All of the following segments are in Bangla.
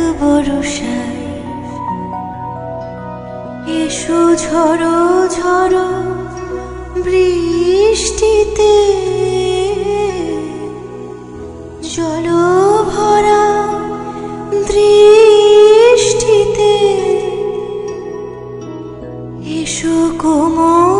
এক বরসায় এসো ঝড়ো ঝড়ো বৃষ্টিতে। জল ভরা দৃষ্টিতে। এসো কোমল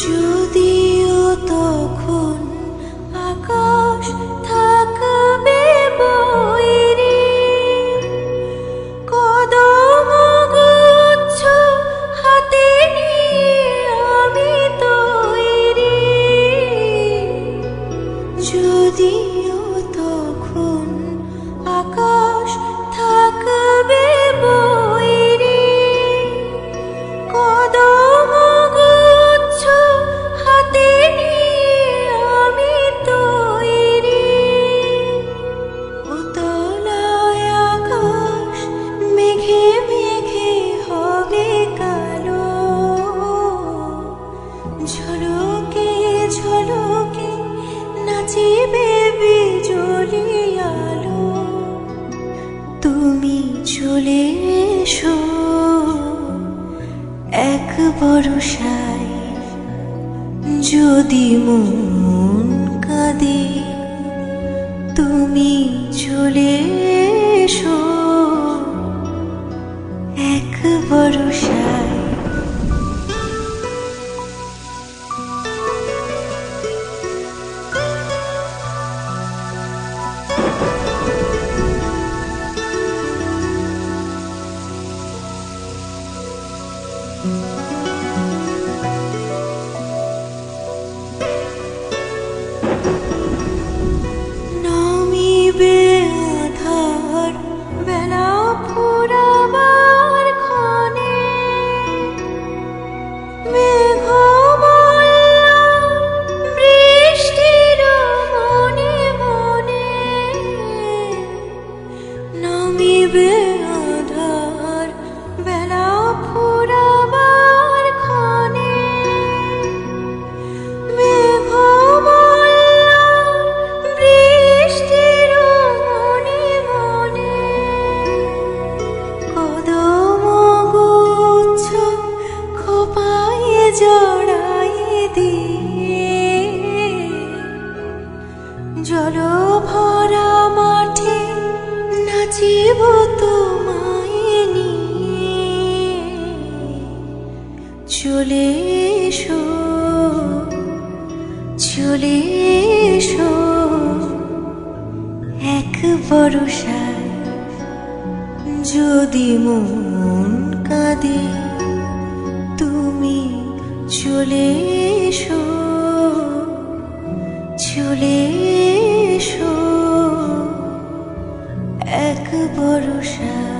就 কাঁদে তুমি চলে এসো এক বরসায় নামিবে জড়াই দিয়ে। জল ভরা মাঠে নাচিব তোমায় নিয়ে। চলে এসো চলে এসো। এক বরসায় যদি মন কাঁদে, তুমি চলে এসো চলে এসো। এক বরষা